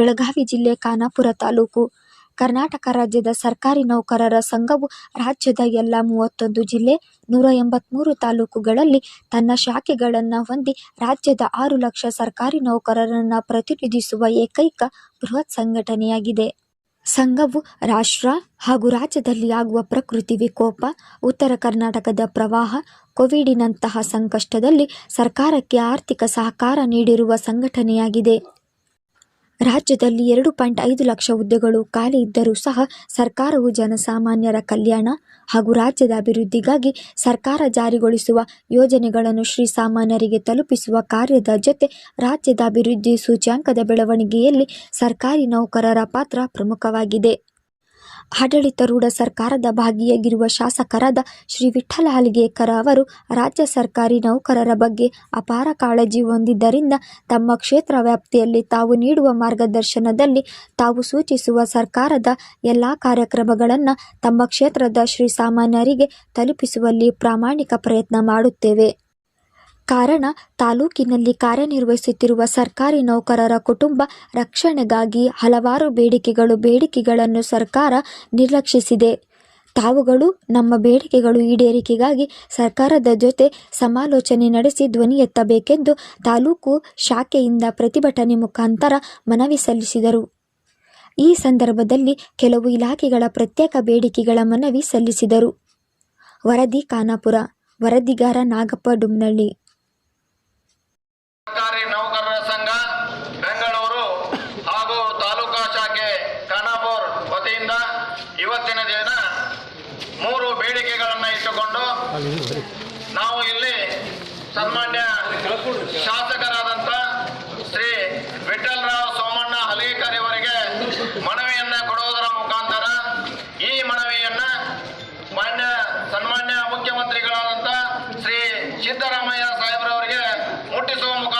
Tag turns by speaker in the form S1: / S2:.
S1: ಬೆಳಗಾವಿ ಜಿಲ್ಲೆ ಖಾನಾಪುರ ತಾಲೂಕು ಕರ್ನಾಟಕ ರಾಜ್ಯದ ಸರ್ಕಾರಿ ನೌಕರರ ಸಂಘವು ರಾಜ್ಯದ ಎಲ್ಲ ಮೂವತ್ತೊಂದು ಜಿಲ್ಲೆ ನೂರ ಎಂಬತ್ಮೂರು ತಾಲೂಕುಗಳಲ್ಲಿ ತನ್ನ ಶಾಖೆಗಳನ್ನು ಹೊಂದಿ ರಾಜ್ಯದ ಆರು ಲಕ್ಷ ಸರ್ಕಾರಿ ನೌಕರರನ್ನು ಪ್ರತಿನಿಧಿಸುವ ಏಕೈಕ ಬೃಹತ್ ಸಂಘಟನೆಯಾಗಿದೆ. ಸಂಘವು ರಾಷ್ಟ್ರ ಹಾಗೂ ರಾಜ್ಯದಲ್ಲಿ ಆಗುವ ಪ್ರಕೃತಿ ವಿಕೋಪ, ಉತ್ತರ ಕರ್ನಾಟಕದ ಪ್ರವಾಹ, ಕೋವಿಡಿನಂತಹ ಸಂಕಷ್ಟದಲ್ಲಿ ಸರ್ಕಾರಕ್ಕೆ ಆರ್ಥಿಕ ಸಹಕಾರ ನೀಡಿರುವ ಸಂಘಟನೆಯಾಗಿದೆ. ರಾಜ್ಯದಲ್ಲಿ ಎರಡು ಪಾಯಿಂಟ್ ಐದು ಲಕ್ಷ ಹುದ್ದೆಗಳು ಖಾಲಿ ಇದ್ದರೂ ಸಹ ಸರ್ಕಾರವು ಜನಸಾಮಾನ್ಯರ ಕಲ್ಯಾಣ ಹಾಗೂ ರಾಜ್ಯದ ಅಭಿವೃದ್ಧಿಗಾಗಿ ಸರ್ಕಾರ ಜಾರಿಗೊಳಿಸುವ ಯೋಜನೆಗಳನ್ನು ಶ್ರೀ ಸಾಮಾನ್ಯರಿಗೆ ತಲುಪಿಸುವ ಕಾರ್ಯದ ಜೊತೆ ರಾಜ್ಯದ ಅಭಿವೃದ್ಧಿ ಸೂಚ್ಯಾಂಕದ ಬೆಳವಣಿಗೆಯಲ್ಲಿ ಸರ್ಕಾರಿ ನೌಕರರ ಪಾತ್ರ ಪ್ರಮುಖವಾಗಿದೆ. ಆಡಳಿತಾರೂಢ ಸರ್ಕಾರದ ಭಾಗಿಯಾಗಿರುವ ಶಾಸಕರಾದ ಶ್ರೀ ವಿಠಲ ಹಲಗೇಕರ ಅವರು ರಾಜ್ಯ ಸರ್ಕಾರಿ ನೌಕರರ ಬಗ್ಗೆ ಅಪಾರ ಕಾಳಜಿ ಹೊಂದಿದ್ದರಿಂದ ತಮ್ಮ ಕ್ಷೇತ್ರ ವ್ಯಾಪ್ತಿಯಲ್ಲಿ ತಾವು ನೀಡುವ ಮಾರ್ಗದರ್ಶನದಲ್ಲಿ ತಾವು ಸೂಚಿಸುವ ಸರ್ಕಾರದ ಎಲ್ಲಾ ಕಾರ್ಯಕ್ರಮಗಳನ್ನು ತಮ್ಮ ಕ್ಷೇತ್ರದ ಶ್ರೀ ಸಾಮಾನ್ಯರಿಗೆ ತಲುಪಿಸುವಲ್ಲಿ ಪ್ರಾಮಾಣಿಕ ಪ್ರಯತ್ನ ಮಾಡುತ್ತೇವೆ. ಕಾರಣ ತಾಲೂಕಿನಲ್ಲಿ ಕಾರ್ಯನಿರ್ವಹಿಸುತ್ತಿರುವ ಸರ್ಕಾರಿ ನೌಕರರ ಕುಟುಂಬ ರಕ್ಷಣೆಗಾಗಿ ಹಲವಾರು ಬೇಡಿಕೆಗಳು ಬೇಡಿಕೆಗಳನ್ನು ಸರ್ಕಾರ ನಿರ್ಲಕ್ಷಿಸಿದೆ. ತಾವುಗಳು ನಮ್ಮ ಬೇಡಿಕೆಗಳು ಈಡೇರಿಕೆಗಾಗಿ ಸರ್ಕಾರದ ಜೊತೆ ಸಮಾಲೋಚನೆ ನಡೆಸಿ ಧ್ವನಿ ಎತ್ತಬೇಕೆಂದು ತಾಲೂಕು ಶಾಖೆಯಿಂದ ಪ್ರತಿಭಟನೆ ಮುಖಾಂತರ ಮನವಿ ಸಲ್ಲಿಸಿದರು. ಈ ಸಂದರ್ಭದಲ್ಲಿ ಕೆಲವು ಇಲಾಖೆಗಳ ಪ್ರತ್ಯೇಕ ಬೇಡಿಕೆಗಳ ಮನವಿ ಸಲ್ಲಿಸಿದರು. ವರದಿ ಖಾನಾಪುರ, ವರದಿಗಾರ ನಾಗಪ್ಪ ಡುಮ್ನಳ್ಳಿ
S2: ಉದ್ದೇಶಿಸಿಕೊಂಡು ನಾವು ಇಲ್ಲಿ ಸನ್ಮಾನ್ಯ ಶಾಸಕರಾದಂತ ಶ್ರೀ ವಿಠಲ್ರಾವ್ ಸೋಮಣ್ಣ ಹಲೇಕರ್ ಇವರಿಗೆ ಮನವಿಯನ್ನ ಕೊಡುವುದರ ಮುಖಾಂತರ ಈ ಮನವಿಯನ್ನ ಮಾನ್ಯ ಸನ್ಮಾನ್ಯ ಮುಖ್ಯಮಂತ್ರಿಗಳಾದಂತ ಶ್ರೀ ಸಿದ್ದರಾಮಯ್ಯ ಸಾಹೇಬ್ರವರಿಗೆ ಮುಟ್ಟಿಸುವ ಮುಖಾಂತರ